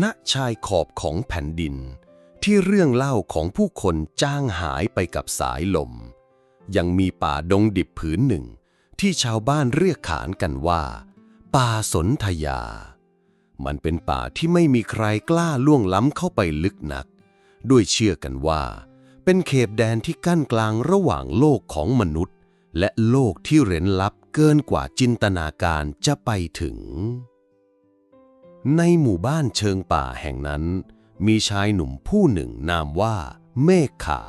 ณชายขอบของแผ่นดิน ที่เรื่องเล่าของผู้คนจ้างหายไปกับสายลม ยังมีป่าดงดิบผืนหนึ่ง ที่ชาวบ้านเรียกขานกันว่า ป่าสนธยา มันเป็นป่าที่ไม่มีใครกล้าล่วงล้ำเข้าไปลึกนัก ด้วยเชื่อกันว่า เป็นเขตแดนที่กั้นกลางระหว่างโลกของมนุษย์ และโลกที่เร้นลับเกินกว่าจินตนาการจะไปถึง ในหมู่บ้านเชิงป่าแห่งนั้น มีชายหนุ่มผู้หนึ่งนามว่า เมฆขา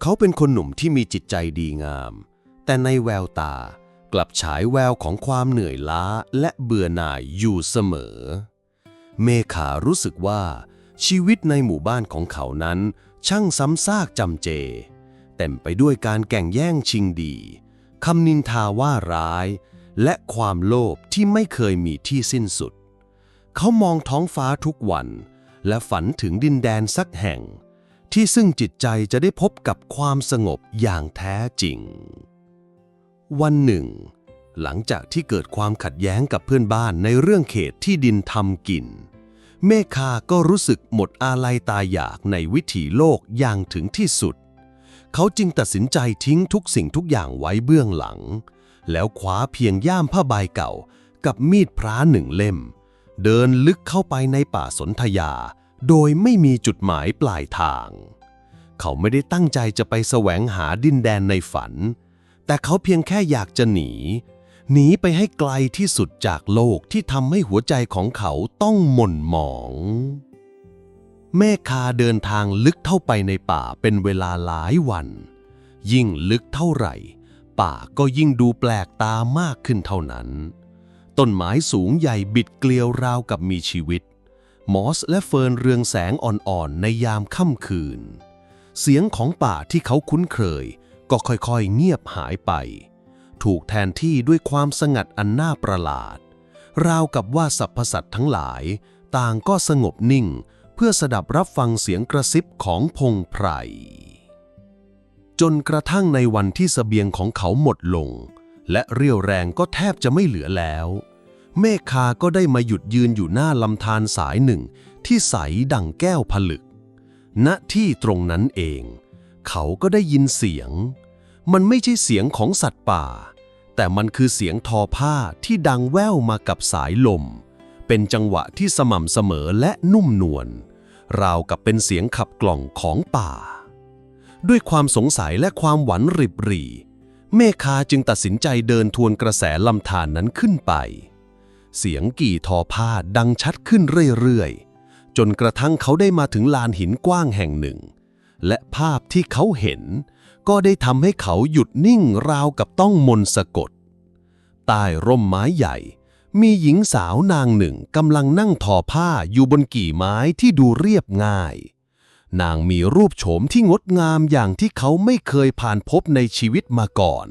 เขาเป็นคนหนุ่มที่มีจิตใจดีงาม แต่ในแววตากลับฉายแววของความเหนื่อยล้าและเบื่อหน่ายอยู่เสมอ เมฆารู้สึกว่า ชีวิตในหมู่บ้านของเขานั้น ช่างซ้ำซากจำเจ เต็มไปด้วยการแก่งแย่งชิงดีคำนินทาว่าร้าย และความโลภที่ไม่เคยมีที่สิ้นสุด เขามองท้องฟ้าทุกวัน และฝันถึงดินแดนสักแห่ง ที่ซึ่งจิตใจจะได้พบกับความสงบอย่างแท้จริง วันหนึ่ง หลังจากที่เกิดความขัดแย้งกับเพื่อนบ้านในเรื่องเขตที่ดินทำกิน เมฆาก็รู้สึกหมดอาลัยตายอยากในวิถีโลกอย่างถึงที่สุด เขาจึงตัดสินใจทิ้งทุกสิ่งทุกอย่างไว้เบื้องหลัง แล้วคว้าเพียงย่ามผ้าใบเก่ากับมีดพระหนึ่งเล่ม เดินลึกเข้าไปในป่าสนธยา โดยไม่มีจุดหมายปลายทาง เขาไม่ได้ตั้งใจจะไปแสวงหาดินแดนในฝัน แต่เขาเพียงแค่อยากจะหนี หนีไปให้ไกลที่สุดจากโลกที่ทำให้หัวใจของเขาต้องหม่นหมองเมฆาเดินทางลึกเข้าไปในป่าเป็นเวลาหลายวัน ยิ่งลึกเท่าไหร่ ป่าก็ยิ่งดูแปลกตามากขึ้นเท่านั้น ต้นไม้สูงใหญ่บิดเกลียวราวกับมีชีวิต มอสและเฟิร์นเรืองแสงอ่อนๆ ในยามค่ำคืน เสียงของป่าที่เขาคุ้นเคย ก็ค่อยๆ เงียบหายไป ถูกแทนที่ด้วยความสงัดอันน่าประหลาด ราวกับว่าสรรพสัตว์ทั้งหลาย ต่างก็สงบนิ่ง เพื่อสดับรับฟังเสียงกระซิบของพงไพรจนกระทั่งในวันที่สเสบียงของเขาหมดลง และเรี่ยวแรงก็แทบจะไม่เหลือแล้ว เมฆาก็ได้มาหยุดยืนอยู่หน้าลำธารสายหนึ่ง ที่ใสดังแก้วผลึก ณ ที่ตรงนั้นเอง เขาก็ได้ยินเสียง มันไม่ใช่เสียงของสัตว์ป่า แต่มันคือเสียงทอผ้าที่ดังแว่วมากับสายลม เป็นจังหวะที่สม่ำเสมอและนุ่มนวล ราวกับเป็นเสียงขับกล่องของป่า ด้วยความสงสัยและความหวั่นริบหรี่ เมฆาจึงตัดสินใจเดินทวนกระแสลำธารนนั้นขึ้นไป เสียงกี่ทอผ้าดังชัดขึ้นเรื่อยๆ จนกระทั่งเขาได้มาถึงลานหินกว้างแห่งหนึ่ง และภาพที่เขาเห็น ก็ได้ทำให้เขาหยุดนิ่งราวกับต้องมนต์สะกด ใต้ร่มไม้ใหญ่ มีหญิงสาวนางหนึ่งกำลังนั่งทอผ้าอยู่บนกี่ไม้ที่ดูเรียบง่าย นางมีรูปโฉมที่งดงามอย่างที่เขาไม่เคยผ่านพบในชีวิตมาก่อน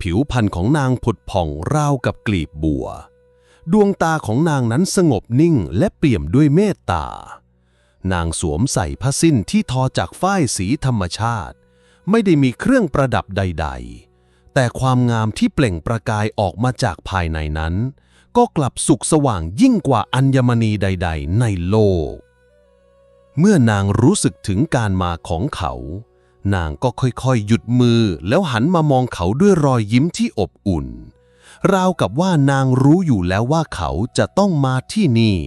ผิวพรรณของนางผุดผ่องราวกับกลีบบัว ดวงตาของนางนั้นสงบนิ่งและเปี่ยมด้วยเมตตา นางสวมใส่ผ้าสิ้นที่ทอจากฝ้ายสีธรรมชาติ ไม่ได้มีเครื่องประดับใด ๆ แต่ความงามที่เปล่งประกายออกมาจากภายในนั้น ก็กลับสุกสว่างยิ่งกว่าอัญมณีใด ๆ ในโลก เมื่อนางรู้สึกถึงการมาของเขา นางก็ค่อยๆ หยุดมือแล้วหันมามองเขาด้วยรอยยิ้มที่อบอุ่น ราวกับว่านางรู้อยู่แล้วว่าเขาจะต้องมาที่นี่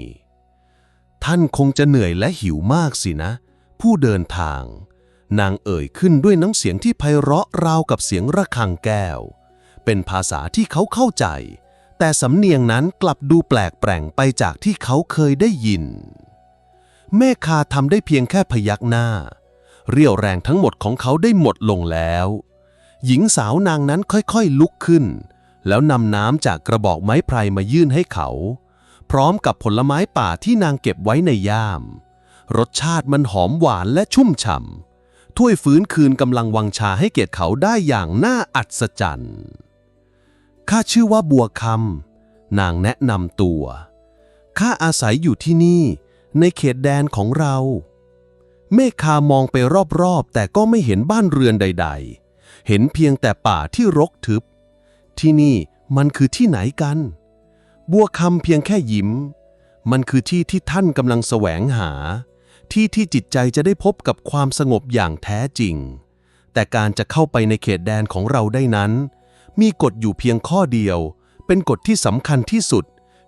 ท่านคงจะเหนื่อยและหิวมากสินะ ผู้เดินทาง นางเอ่ยขึ้นด้วยน้ำเสียงที่ไพเราะราวกับเสียงระฆังแก้ว เป็นภาษาที่เขาเข้าใจ แต่สำเนียงนั้นกลับดูแปลกแปลงไปจากที่เขาเคยได้ยิน เมฆาทำได้เพียงแค่พยักหน้า เรี่ยวแรงทั้งหมดของเขาได้หมดลงแล้ว หญิงสาวนางนั้นค่อยๆลุกขึ้น แล้วนำน้ำจากกระบอกไม้ไพรมายื่นให้เขา พร้อมกับผลไม้ป่าที่นางเก็บไว้ในย่าม รสชาติมันหอมหวานและชุ่มฉ่ำถ้วยฟื้นคืนกำลังวังชาให้เกียรติเขาได้อย่างน่าอัศจรรย์ข้าชื่อว่าบัวคำนางแนะนำตัวข้าอาศัยอยู่ที่นี่ ในเขตแดนของเรา เมฆามองไปรอบๆ แต่ก็ไม่เห็นบ้านเรือนใด ๆ เห็นเพียงแต่ป่าที่รกทึบ ที่นี่มันคือที่ไหนกัน บัวคำเพียงแค่ยิ้ม มันคือที่ที่ท่านกำลังแสวงหา ที่ที่จิตใจจะได้พบกับความสงบอย่างแท้จริง แต่การจะเข้าไปในเขตแดนของเราได้นั้น มีกฎอยู่เพียงข้อเดียว เป็นกฎที่สำคัญที่สุด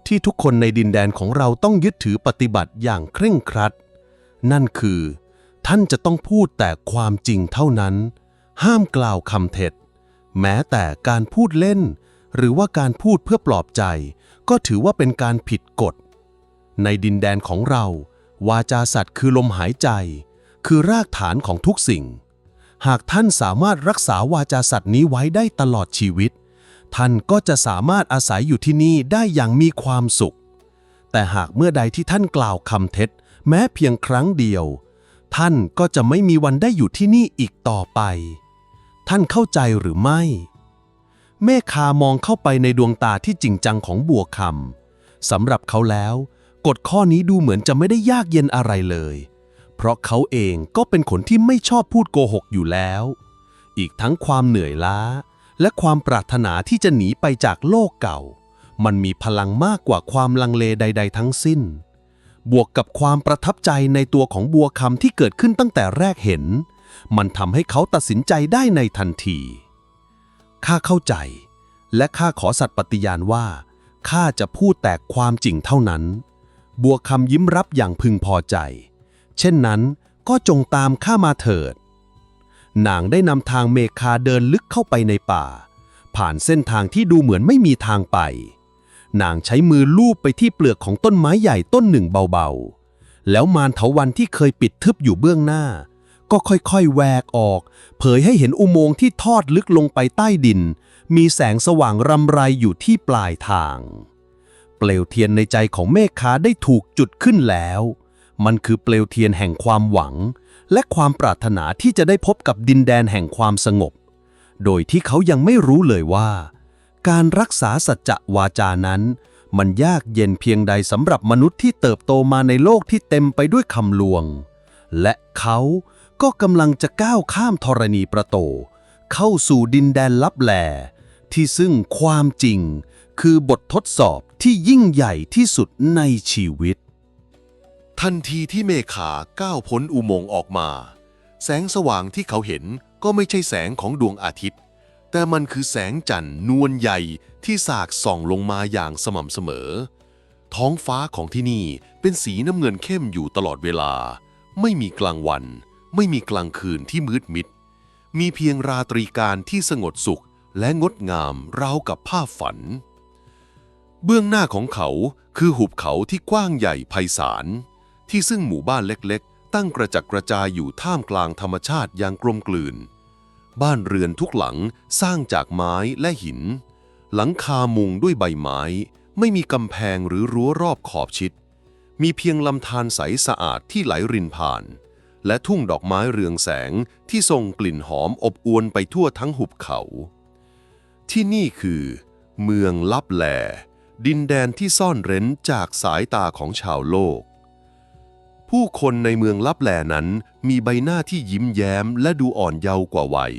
ที่ทุกคนในดินแดนของเราต้องยึดถือปฏิบัติอย่างเคร่งครัด นั่นคือ ท่านจะต้องพูดแต่ความจริงเท่านั้น ห้ามกล่าวคำเท็จ แม้แต่การพูดเล่น หรือว่าการพูดเพื่อปลอบใจ ก็ถือว่าเป็นการผิดกฎ ในดินแดนของเรา วาจาสัตว์คือลมหายใจ คือรากฐานของทุกสิ่ง หากท่านสามารถรักษาวาจาสัตว์นี้ไว้ได้ตลอดชีวิต ท่านก็จะสามารถอาศัยอยู่ที่นี่ได้อย่างมีความสุข แต่หากเมื่อใดที่ท่านกล่าวคำเท็จ แม้เพียงครั้งเดียว ท่านก็จะไม่มีวันได้อยู่ที่นี่อีกต่อไป ท่านเข้าใจหรือไม่ เมฆคามองเข้าไปในดวงตาที่จริงจังของบัวคำสำหรับเขาแล้ว กฎข้อนี้ดูเหมือนจะไม่ได้ยากเย็นอะไรเลย เพราะเขาเองก็เป็นคนที่ไม่ชอบพูดโกหกอยู่แล้ว อีกทั้งความเหนื่อยล้า และความปรารถนาที่จะหนีไปจากโลกเก่า มันมีพลังมากกว่าความลังเลใด ๆ ทั้งสิ้นบวกกับความประทับใจในตัวของบัวคำที่เกิดขึ้นตั้งแต่แรกเห็น มันทำให้เขาตัดสินใจได้ในทันที ข้าเข้าใจ และข้าขอสัตย์ปฏิญาณว่า ข้าจะพูดแต่ความจริงเท่านั้น บัวคำยิ้มรับอย่างพึงพอใจ เช่นนั้นก็จงตามข้ามาเถิด นางได้นำทางเมคาเดินลึกเข้าไปในป่า ผ่านเส้นทางที่ดูเหมือนไม่มีทางไป นางใช้มือลูบไปที่เปลือกของต้นไม้ใหญ่ต้นหนึ่งเบาๆแล้วมารเถาวันที่เคยปิดทึบอยู่เบื้องหน้า ก็ค่อยๆแหวกออก เผยให้เห็นอุโมงค์ที่ทอดลึกลงไปใต้ดิน มีแสงสว่างรำไรอยู่ที่ปลายทาง เปลวเทียนในใจของเมฆคาได้ถูกจุดขึ้นแล้ว มันคือเปลวเทียนแห่งความหวัง และความปรารถนาที่จะได้พบกับดินแดนแห่งความสงบ โดยที่เขายังไม่รู้เลยว่า การรักษาสัจจะวาจานั้นมันยากเย็นเพียงใดสำหรับมนุษย์ที่เติบโตมาในโลกที่เต็มไปด้วยคำลวง และเขา ก็กำลังจะก้าวข้ามธรณีประโต เข้าสู่ดินแดนลับแล ที่ซึ่งความจริง คือบททดสอบที่ยิ่งใหญ่ที่สุดในชีวิต ทันทีที่เมฆาก้าวพ้นอุโมงค์ออกมา แสงสว่างที่เขาเห็นก็ไม่ใช่แสงของดวงอาทิตย์ แต่มันคือแสงจันทร์นวลใหญ่ที่สากส่องลงมาอย่างสม่ำเสมอ ท้องฟ้าของที่นี่เป็นสีน้ำเงินเข้มอยู่ตลอดเวลา ไม่มีกลางวัน ไม่มีกลางคืนที่มืดมิด มีเพียงราตรีการที่สงบสุขและงดงามราวกับภาพฝัน เบื้องหน้าของเขาคือหุบเขาที่กว้างใหญ่ไพศาล ที่ซึ่งหมู่บ้านเล็กๆ ตั้งกระจัดกระจายอยู่ท่ามกลางธรรมชาติอย่างกลมกลืน บ้านเรือนทุกหลังสร้างจากไม้และหิน หลังคามุงด้วยใบไม้ ไม่มีกำแพงหรือรั้วรอบขอบชิด มีเพียงลำธารใสสะอาดที่ไหลรินผ่าน และทุ่งดอกไม้เรืองแสงที่ส่งกลิ่นหอมอบอวนไปทั่วทั้งหุบเขา ที่นี่คือ เมืองลับแล ดินแดนที่ซ่อนเร้นจากสายตาของชาวโลก ผู้คนในเมืองลับแลนั้นมีใบหน้าที่ยิ้มแย้มและดูอ่อนเยาว์กว่าวัย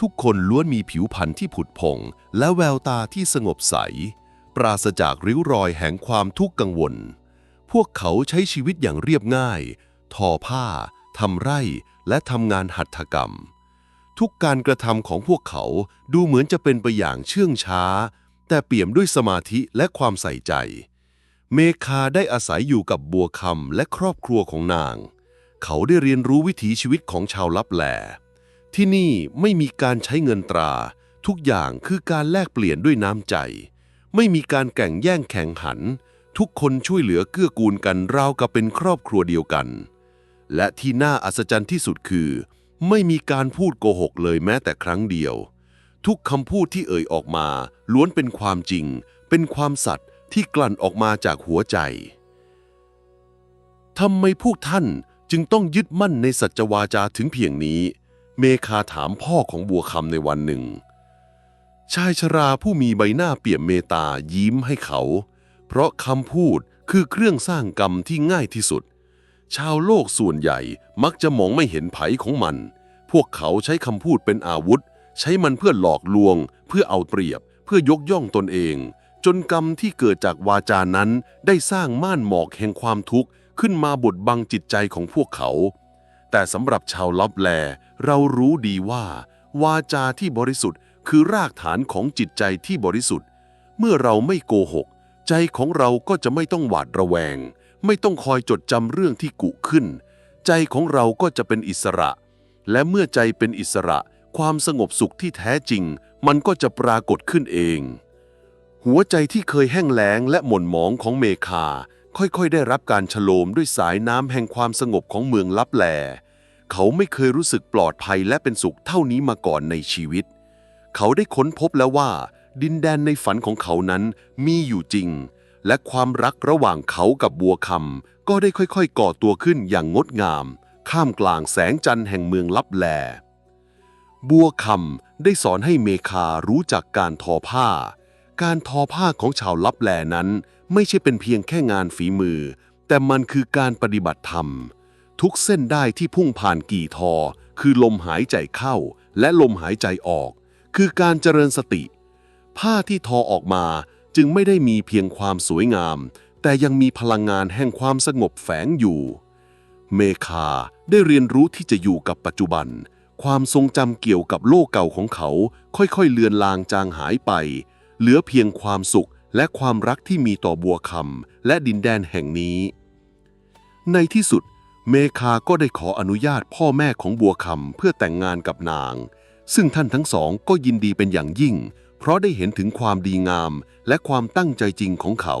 ทุกคนล้วนมีผิวพรรณที่ผุดพองและแววตาที่สงบใส ปราศจากริ้วรอยแห่งความทุกข์กังวล พวกเขาใช้ชีวิตอย่างเรียบง่าย ทอผ้า ทำไร่และทำงานหัตถกรรม ทุกการกระทำของพวกเขาดูเหมือนจะเป็นไปอย่างเชื่องช้า แต่เปี่ยมด้วยสมาธิและความใส่ใจ เมคาได้อาศัยอยู่กับบัวคำและครอบครัวของนาง เขาได้เรียนรู้วิถีชีวิตของชาวลับแล ที่นี่ไม่มีการใช้เงินตรา ทุกอย่างคือการแลกเปลี่ยนด้วยน้ำใจ ไม่มีการแข่งแย่งแข่งขัน ทุกคนช่วยเหลือเกื้อกูลกันราวกับเป็นครอบครัวเดียวกัน และที่น่าอัศจรรย์ที่สุดคือ ไม่มีการพูดโกหกเลยแม้แต่ครั้งเดียว ทุกคำพูดที่เอ่ยออกมา ล้วนเป็นความจริง เป็นความสัตย์ที่กลั่นออกมาจากหัวใจทำไมพวกท่านจึงต้องยึดมั่นในสัจวาจาถึงเพียงนี้ เมคาถามพ่อของบัวคำในวันหนึ่ง ชายชราผู้มีใบหน้าเปี่ยมเมตตายิ้มให้เขา เพราะคำพูดคือเครื่องสร้างกรรมที่ง่ายที่สุด ชาวโลกส่วนใหญ่มักจะมองไม่เห็นไผของมัน พวกเขาใช้คำพูดเป็นอาวุธ ใช้มันเพื่อหลอกลวง เพื่อเอาเปรียบ เพื่อยกย่องตนเอง จนกรรมที่เกิดจากวาจานั้น ได้สร้างม่านหมอกแห่งความทุกข์ขึ้นมาบดบังจิตใจของพวกเขา แต่สำหรับชาวลับแล เรารู้ดีว่า วาจาที่บริสุทธิ์คือรากฐานของจิตใจที่บริสุทธิ์ เมื่อเราไม่โกหก ใจของเราก็จะไม่ต้องหวาดระแวง ไม่ต้องคอยจดจำเรื่องที่กุขึ้น ใจของเราก็จะเป็นอิสระ และเมื่อใจเป็นอิสระ ความสงบสุขที่แท้จริง มันก็จะปรากฏขึ้นเอง หัวใจที่เคยแห้งแล้งและหม่นหมองของเมคา ค่อยๆ ได้รับการฉโลมด้วยสายน้ำแห่งความสงบของเมืองลับแล เขาไม่เคยรู้สึกปลอดภัยและเป็นสุขเท่านี้มาก่อนในชีวิต เขาได้ค้นพบแล้วว่า ดินแดนในฝันของเขานั้นมีอยู่จริง และความรักระหว่างเขากับบัวคำก็ได้ค่อยๆ ก่อตัวขึ้นอย่างงดงาม ข้ามกลางแสงจันทร์แห่งเมืองลับแล บัวคำได้สอนให้เมคารู้จักการทอผ้า การทอผ้าของชาวลับแลนั้น ไม่ใช่เป็นเพียงแค่งานฝีมือ แต่มันคือการปฏิบัติธรรม ทุกเส้นได้ที่พุ่งผ่านกี่ทอ คือลมหายใจเข้า และลมหายใจออก คือการเจริญสติ ผ้าที่ทอออกมา จึงไม่ได้มีเพียงความสวยงาม แต่ยังมีพลังงานแห่งความสงบแฝงอยู่ เมคาได้เรียนรู้ที่จะอยู่กับปัจจุบัน ความทรงจำเกี่ยวกับโลกเก่าของเขา ค่อยๆ เลือนลางจางหายไป เหลือเพียงความสุขและความรักที่มีต่อบัวคำและดินแดนแห่งนี้ ในที่สุด เมคาก็ได้ขออนุญาตพ่อแม่ของบัวคำเพื่อแต่งงานกับนาง ซึ่งท่านทั้งสองก็ยินดีเป็นอย่างยิ่ง เพราะได้เห็นถึงความดีงามและความตั้งใจจริงของเขา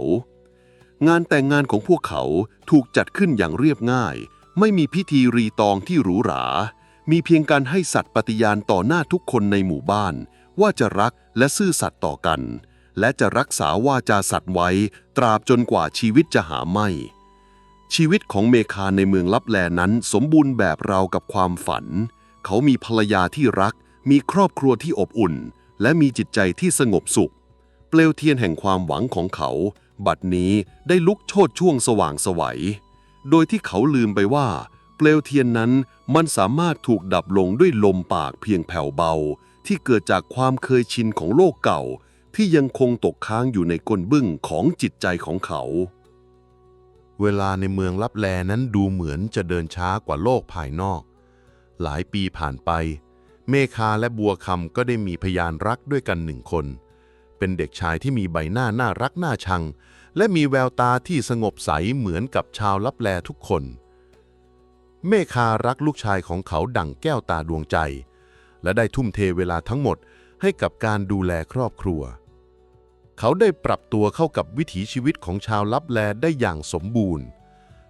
งานแต่งงานของพวกเขาถูกจัดขึ้นอย่างเรียบง่าย ไม่มีพิธีรีตองที่หรูหรา มีเพียงการให้สัตย์ปฏิญาณต่อหน้าทุกคนในหมู่บ้าน ว่าจะรักและซื่อสัตย์ต่อกัน และจะรักษาวาจาสัตย์ไว้ ตราบจนกว่าชีวิตจะหาไม่ ชีวิตของเมคาในเมืองลับแลนั้นสมบูรณ์แบบราวกับความฝัน เขามีภรรยาที่รักมีครอบครัวที่อบอุ่น และมีจิตใจที่สงบสุข เปลวเทียนแห่งความหวังของเขา บัดนี้ได้ลุกโชดช่วงสว่างสวัย โดยที่เขาลืมไปว่า เปลวเทียนนั้นมันสามารถถูกดับลงด้วยลมปากเพียงแผ่วเบา ที่เกิดจากความเคยชินของโลกเก่า ที่ยังคงตกค้างอยู่ในก้นบึ้งของจิตใจของเขา เวลาในเมืองลับแลนั้นดูเหมือนจะเดินช้ากว่าโลกภายนอก หลายปีผ่านไป เมคาและบัวคำก็ได้มีพยานรักด้วยกันหนึ่งคน เป็นเด็กชายที่มีใบหน้าน่ารักน่าชัง และมีแววตาที่สงบใสเหมือนกับชาวลับแลทุกคน เมคารักลูกชายของเขาดั่งแก้วตาดวงใจ และได้ทุ่มเทเวลาทั้งหมดให้กับการดูแลครอบครัว เขาได้ปรับตัวเข้ากับวิถีชีวิตของชาวลับแลได้อย่างสมบูรณ์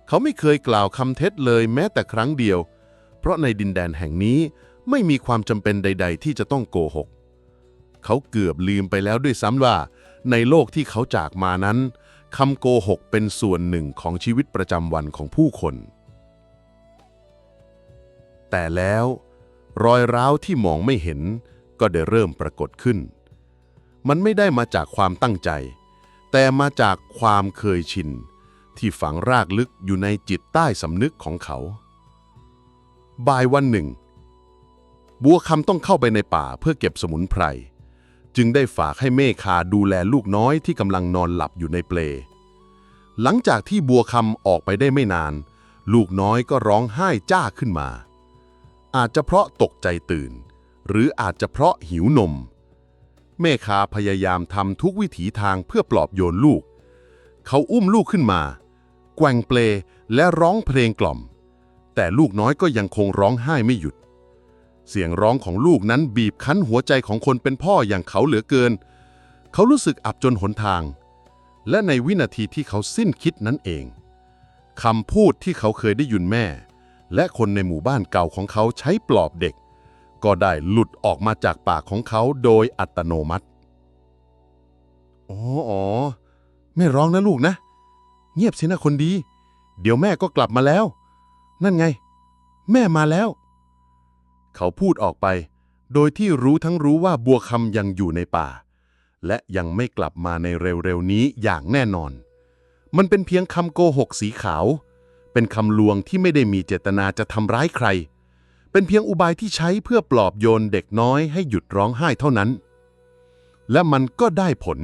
เขาไม่เคยกล่าวคำเท็จเลยแม้แต่ครั้งเดียว เพราะในดินแดนแห่งนี้ ไม่มีความจำเป็นใด ๆ ที่จะต้องโกหก เขาเกือบลืมไปแล้วด้วยซ้ำว่า ในโลกที่เขาจากมานั้นคำโกหกเป็นส่วนหนึ่งของชีวิตประจำวันของผู้คน แต่แล้ว รอยร้าวที่มองไม่เห็นก็ได้เริ่มปรากฏขึ้น มันไม่ได้มาจากความตั้งใจ แต่มาจากความเคยชิน ที่ฝังรากลึกอยู่ในจิตใต้สำนึกของเขา บ่ายวันหนึ่ง บัวคำต้องเข้าไปในป่าเพื่อเก็บสมุนไพร จึงได้ฝากให้เมคาดูแลลูกน้อยที่กำลังนอนหลับอยู่ในเปล หลังจากที่บัวคำออกไปได้ไม่นาน ลูกน้อยก็ร้องไห้จ้าขึ้นมา อาจจะเพราะตกใจตื่น หรืออาจจะเพราะหิวนม เมคาพยายามทำทุกวิถีทางเพื่อปลอบโยนลูก เขาอุ้มลูกขึ้นมา แกว่งเปลและร้องเพลงกล่อม แต่ลูกน้อยก็ยังคงร้องไห้ไม่หยุด เสียงร้องของลูกนั้นบีบคั้นหัวใจของคนเป็นพ่ออย่างเขาเหลือเกิน เขารู้สึกอับจนหนทาง และในวินาทีที่เขาสิ้นคิดนั้นเองคำพูดที่เขาเคยได้ยินแม่ และคนในหมู่บ้านเก่าของเขาใช้ปลอบเด็ก ก็ได้หลุดออกมาจากปากของเขาโดยอัตโนมัติอ๋ออไม่ร้องนะลูกนะ เงียบสินะคนดี เดี๋ยวแม่ก็กลับมาแล้ว นั่นไง แม่มาแล้ว เขาพูดออกไป โดยที่รู้ทั้งรู้ว่าบัวคำยังอยู่ในป่า และยังไม่กลับมาในเร็วๆนี้อย่างแน่นอน มันเป็นเพียงคำโกหกสีขาว เป็นคำลวงที่ไม่ได้มีเจตนาจะทำร้ายใคร เป็นเพียงอุบายที่ใช้เพื่อปลอบโยนเด็กน้อยให้หยุดร้องไห้เท่านั้น และมันก็ได้ผล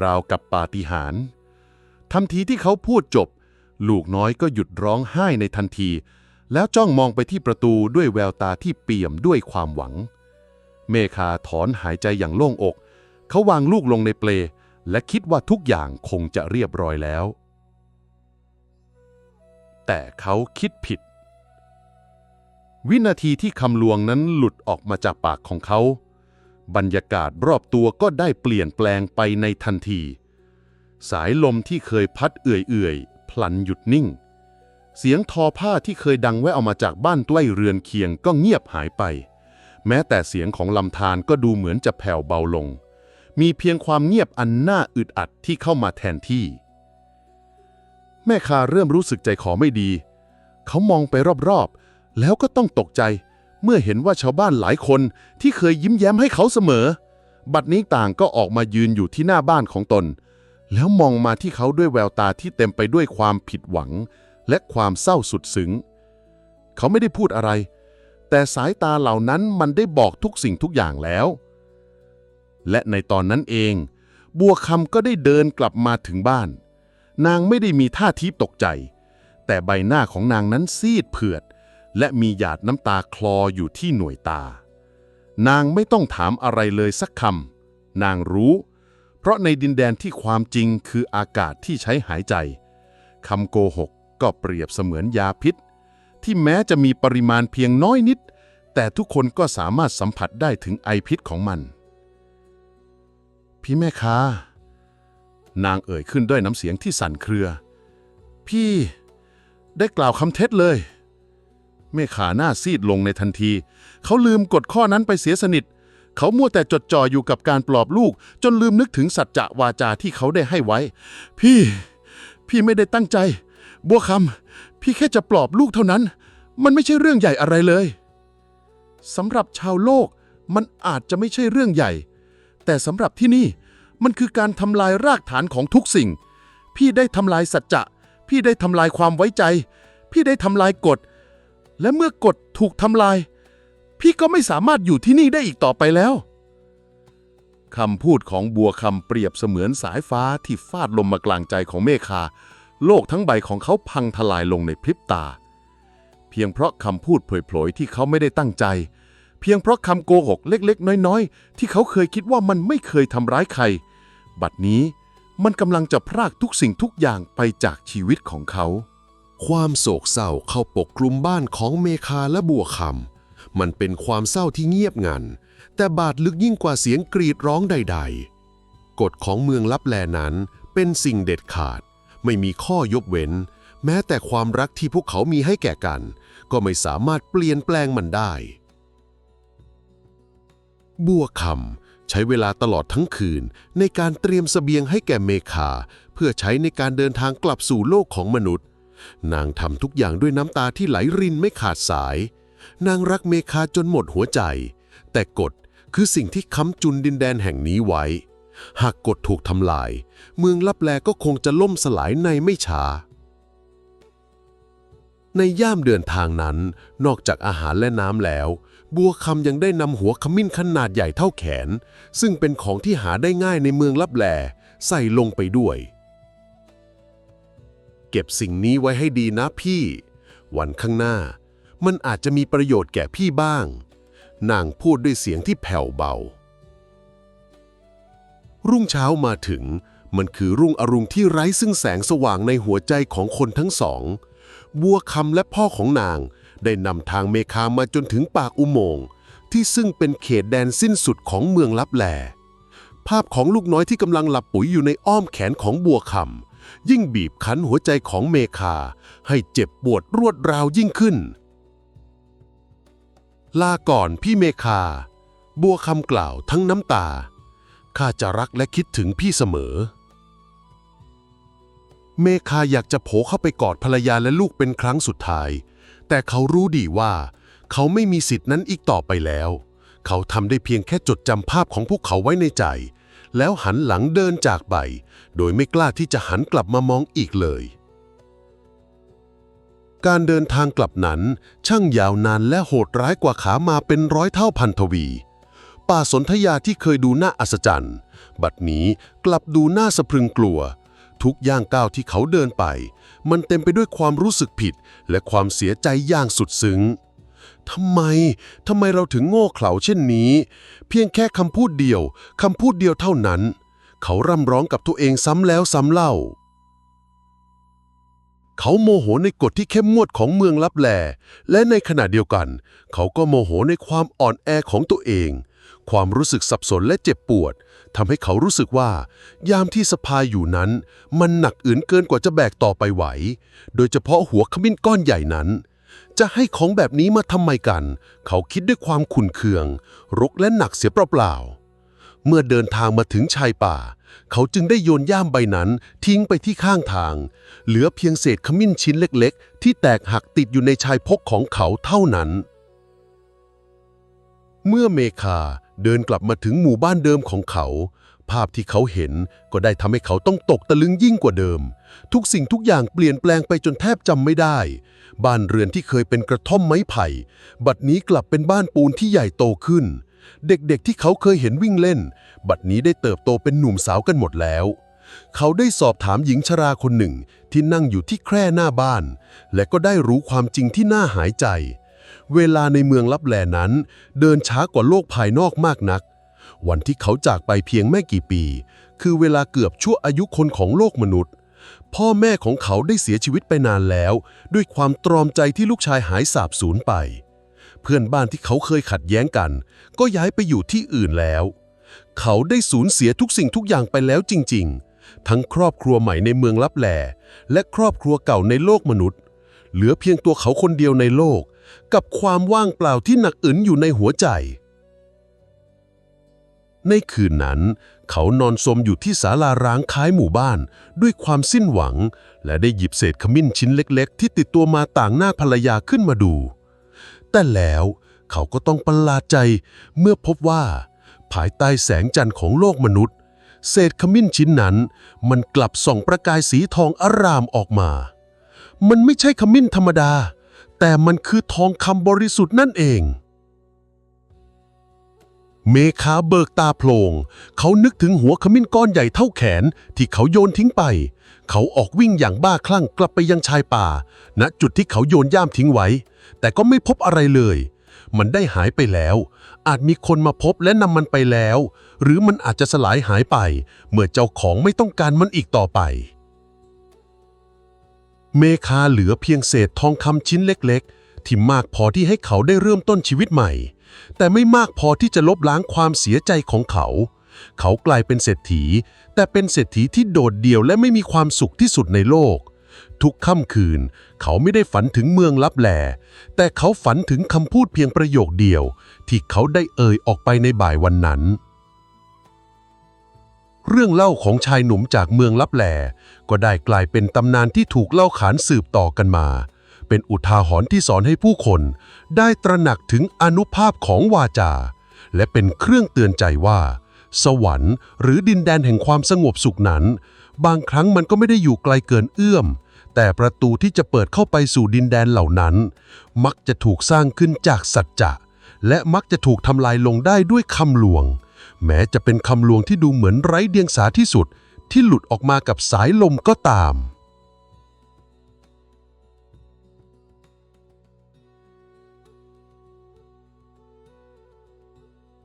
ราวกับปาฏิหาริย์ทันทีที่เขาพูดจบ ลูกน้อยก็หยุดร้องไห้ในทันที แล้วจ้องมองไปที่ประตูด้วยแววตาที่เปี่ยมด้วยความหวัง เมคาถอนหายใจอย่างโล่งอก เขาวางลูกลงในเปล และคิดว่าทุกอย่างคงจะเรียบร้อยแล้ว แต่เขาคิดผิด วินาทีที่คำลวงนั้นหลุดออกมาจากปากของเขา บรรยากาศรอบตัวก็ได้เปลี่ยนแปลงไปในทันที สายลมที่เคยพัดเอื่อยๆพลันหยุดนิ่ง เสียงทอผ้าที่เคยดังแว่วออกมาจากบ้านใกล้เรือนเคียงก็เงียบหายไป แม้แต่เสียงของลำธารก็ดูเหมือนจะแผ่วเบาลง มีเพียงความเงียบอันน่าอึดอัดที่เข้ามาแทนที่ แม่คาเริ่มรู้สึกใจคอไม่ดี เขามองไปรอบๆ แล้วก็ต้องตกใจ เมื่อเห็นว่าชาวบ้านหลายคนที่เคยยิ้มแย้มให้เขาเสมอ บัดนี้ต่างก็ออกมายืนอยู่ที่หน้าบ้านของตน แล้วมองมาที่เขาด้วยแววตาที่เต็มไปด้วยความผิดหวัง และความเศร้าสุดซึ้ง เขาไม่ได้พูดอะไร แต่สายตาเหล่านั้นมันได้บอกทุกสิ่งทุกอย่างแล้ว และในตอนนั้นเอง บัวคำก็ได้เดินกลับมาถึงบ้าน นางไม่ได้มีท่าทีตกใจ แต่ใบหน้าของนางนั้นซีดเผือด และมีหยาดน้ำตาคลออยู่ที่หน่วยตา นางไม่ต้องถามอะไรเลยสักคำนางรู้เพราะในดินแดนที่ความจริงคืออากาศที่ใช้หายใจ คำโกหก ก็เปรียบเสมือนยาพิษ ที่แม้จะมีปริมาณเพียงน้อยนิด แต่ทุกคนก็สามารถสัมผัสได้ถึงไอพิษของมัน พี่แม่ค้านางเอ่ยขึ้นด้วยน้ำเสียงที่สั่นเครือ พี่ได้กล่าวคำเท็จเลยเมขาหน้าซีดลงในทันที เขาลืมกฎข้อนั้นไปเสียสนิท เขามัวแต่จดจ่ออยู่กับการปลอบลูก จนลืมนึกถึงสัจจะวาจาที่เขาได้ให้ไว้ พี่ พี่ไม่ได้ตั้งใจ บัวคำพี่แค่จะปลอบลูกเท่านั้น มันไม่ใช่เรื่องใหญ่อะไรเลยสำหรับชาวโลกมันอาจจะไม่ใช่เรื่องใหญ่ แต่สำหรับที่นี่มันคือการทำลายรากฐานของทุกสิ่ง พี่ได้ทำลายสัจจะ พี่ได้ทำลายความไว้ใจ พี่ได้ทำลายกฎ และเมื่อกฎถูกทำลาย พี่ก็ไม่สามารถอยู่ที่นี่ได้อีกต่อไปแล้วคำพูดของบัวคำเปรียบเสมือนสายฟ้าที่ฟาดลมมากลางใจของเมฆา โลกทั้งใบของเขาพังทลายลงในพริบตา เพียงเพราะคำพูดเผยๆที่เขาไม่ได้ตั้งใจ เพียงเพราะคำโกหกเล็กๆ น้อยๆ ที่เขาเคยคิดว่ามันไม่เคยทำร้ายใคร บัดนี้มันกำลังจะพรากทุกสิ่งทุกอย่างไปจากชีวิตของเขา ความโศกเศร้าเข้าปกคลุมบ้านของเมคาและบัวคำมันเป็นความเศร้าที่เงียบงัน แต่บาดลึกยิ่งกว่าเสียงกรีดร้องใด ๆ กฎของเมืองลับแลนั้นเป็นสิ่งเด็ดขาด ไม่มีข้อยกเว้น แม้แต่ความรักที่พวกเขามีให้แก่กัน ก็ไม่สามารถเปลี่ยนแปลงมันได้ บัวคำใช้เวลาตลอดทั้งคืนในการเตรียมสเสบียงให้แก่เมคา เพื่อใช้ในการเดินทางกลับสู่โลกของมนุษย์ นางทำทุกอย่างด้วยน้ำตาที่ไหลรินไม่ขาดสาย นางรักเมคาจนหมดหัวใจ แต่กฎคือสิ่งที่ค้ำจุนดินแดนแห่งนี้ไว้ หากกฎถูกทำลาย เมืองลับแลก็คงจะล่มสลายในไม่ช้า ในย่ามเดินทางนั้น นอกจากอาหารและน้ำแล้ว บัวคำยังได้นำหัวขมิ้นขนาดใหญ่เท่าแขน ซึ่งเป็นของที่หาได้ง่ายในเมืองลับแล ใส่ลงไปด้วย เก็บสิ่งนี้ไว้ให้ดีนะพี่ วันข้างหน้า มันอาจจะมีประโยชน์แก่พี่บ้าง นางพูดด้วยเสียงที่แผ่วเบา รุ่งเช้ามาถึง มันคือรุ่งอรุณที่ไร้ซึ่งแสงสว่างในหัวใจของคนทั้งสอง บัวคำและพ่อของนาง ได้นำทางเมคามาจนถึงปากอุโมงค์ที่ซึ่งเป็นเขตแดนสิ้นสุดของเมืองลับแล ภาพของลูกน้อยที่กำลังหลับปุ๋ยอยู่ในอ้อมแขนของบัวคำยิ่งบีบคั้นหัวใจของเมคา ให้เจ็บปวดรวดราวยิ่งขึ้น ลาก่อนพี่เมคา บัวคำกล่าวทั้งน้ำตา ข้าจะรักและคิดถึงพี่เสมอ เมคาอยากจะโผเข้าไปกอดภรรยาและลูกเป็นครั้งสุดท้าย แต่เขารู้ดีว่า เขาไม่มีสิทธินั้นอีกต่อไปแล้ว เขาทำได้เพียงแค่จดจำภาพของพวกเขาไว้ในใจ แล้วหันหลังเดินจากไป โดยไม่กล้าที่จะหันกลับมามองอีกเลย การเดินทางกลับนั้นช่างยาวนานและโหดร้ายกว่าขามาเป็นร้อยเท่าพันทวี ป่าสนธยาที่เคยดูน่าอัศจรรย์ บัดนี้กลับดูน่าสะพรึงกลัว ทุกย่างก้าวที่เขาเดินไป มันเต็มไปด้วยความรู้สึกผิด และความเสียใจอย่างสุดซึ้งทำไม ทำไมเราถึงโง่เขลาเช่นนี้ เพียงแค่คำพูดเดียวคำพูดเดียวเท่านั้น เขาร่ำร้องกับตัวเองซ้ำแล้วซ้ำเล่า เขาโมโหในกฎที่เข้มงวดของเมืองลับแล และในขณะเดียวกัน เขาก็โมโหในความอ่อนแอของตัวเอง ความรู้สึกสับสนและเจ็บปวดทำให้เขารู้สึกว่า ยามที่สะพายอยู่นั้น มันหนักอื่นเกินกว่าจะแบกต่อไปไหว โดยเฉพาะหัวขมิ้นก้อนใหญ่นั้น จะให้ของแบบนี้มาทำไมกัน เขาคิดด้วยความขุ่นเคือง รกและหนักเสียเปล่าๆเมื่อเดินทางมาถึงชายป่า เขาจึงได้โยนย่ามใบนั้นทิ้งไปที่ข้างทาง เหลือเพียงเศษขมิ้นชิ้นเล็ก ๆ ที่แตกหักติดอยู่ในชายพกของเขาเท่านั้นเมื่อเมคา เดินกลับมาถึงหมู่บ้านเดิมของเขา ภาพที่เขาเห็นก็ได้ทำให้เขาต้องตกตะลึงยิ่งกว่าเดิม ทุกสิ่งทุกอย่างเปลี่ยนแปลงไปจนแทบจำไม่ได้ บ้านเรือนที่เคยเป็นกระท่อมไม้ไผ่ บัดนี้กลับเป็นบ้านปูนที่ใหญ่โตขึ้น เด็กๆที่เขาเคยเห็นวิ่งเล่น บัดนี้ได้เติบโตเป็นหนุ่มสาวกันหมดแล้วเขาได้สอบถามหญิงชราคนหนึ่งที่นั่งอยู่ที่แคร่หน้าบ้าน และก็ได้รู้ความจริงที่น่าหายใจ เวลาในเมืองลับแลนั้น เดินช้ากว่าโลกภายนอกมากนัก วันที่เขาจากไปเพียงไม่กี่ปี คือเวลาเกือบชั่วอายุคนของโลกมนุษย์ พ่อแม่ของเขาได้เสียชีวิตไปนานแล้ว ด้วยความตรอมใจที่ลูกชายหายสาบสูญไป เพื่อนบ้านที่เขาเคยขัดแย้งกัน ก็ย้ายไปอยู่ที่อื่นแล้ว เขาได้สูญเสียทุกสิ่งทุกอย่างไปแล้วจริง ๆทั้งครอบครัวใหม่ในเมืองลับแลและครอบครัวเก่าในโลกมนุษย์ เหลือเพียงตัวเขาคนเดียวในโลก กับความว่างเปล่าที่หนักอึนอยู่ในหัวใจ ในคืนนั้น เขานอนสมอยู่ที่ศาลาร้างค้ายหมู่บ้าน ด้วยความสิ้นหวัง และได้หยิบเศษขมิ้นชิ้นเล็ก ๆ ที่ติดตัวมาต่างหน้าภรรยาขึ้นมาดู แต่แล้วเขาก็ต้องประหลาดใจเมื่อพบว่า ภายใต้แสงจันทร์ของโลกมนุษย์ เศษขมิ้นชิ้นนั้น มันกลับส่องประกายสีทองอารามออกมา มันไม่ใช่ขมิ้นธรรมดา แต่มันคือทองคำบริสุทธิ์นั่นเอง เมคาเบิกตาโพลง เขานึกถึงหัวขมิ้นก้อนใหญ่เท่าแขนที่เขาโยนทิ้งไป เขาออกวิ่งอย่างบ้าคลั่งกลับไปยังชายป่า ณจุดที่เขาโยนย่ามทิ้งไว้ แต่ก็ไม่พบอะไรเลย มันได้หายไปแล้ว อาจมีคนมาพบและนำมันไปแล้ว หรือมันอาจจะสลายหายไป เมื่อเจ้าของไม่ต้องการมันอีกต่อไป เมคาเหลือเพียงเศษทองคำชิ้นเล็กๆ ที่มากพอที่ให้เขาได้เริ่มต้นชีวิตใหม่ แต่ไม่มากพอที่จะลบล้างความเสียใจของเขา เขากลายเป็นเศรษฐี แต่เป็นเศรษฐีที่โดดเดี่ยวและไม่มีความสุขที่สุดในโลก ทุกค่ำคืน เขาไม่ได้ฝันถึงเมืองลับแล แต่เขาฝันถึงคำพูดเพียงประโยคเดียว ที่เขาได้เอ่ยออกไปในบ่ายวันนั้น เรื่องเล่าของชายหนุ่มจากเมืองลับแลก็ได้กลายเป็นตำนานที่ถูกเล่าขานสืบต่อกันมา เป็นอุทาหรณ์ที่สอนให้ผู้คน ได้ตระหนักถึงอนุภาพของวาจา และเป็นเครื่องเตือนใจว่า สวรรค์หรือดินแดนแห่งความสงบสุขนั้น บางครั้งมันก็ไม่ได้อยู่ไกลเกินเอื้อม แต่ประตูที่จะเปิดเข้าไปสู่ดินแดนเหล่านั้น มักจะถูกสร้างขึ้นจากสัจจะและมักจะถูกทำลายลงได้ด้วยคำหลวง แม้จะเป็นคำลวงที่ดูเหมือนไร้เดียงสาที่สุด ที่หลุดออกมากับสายลมก็ตาม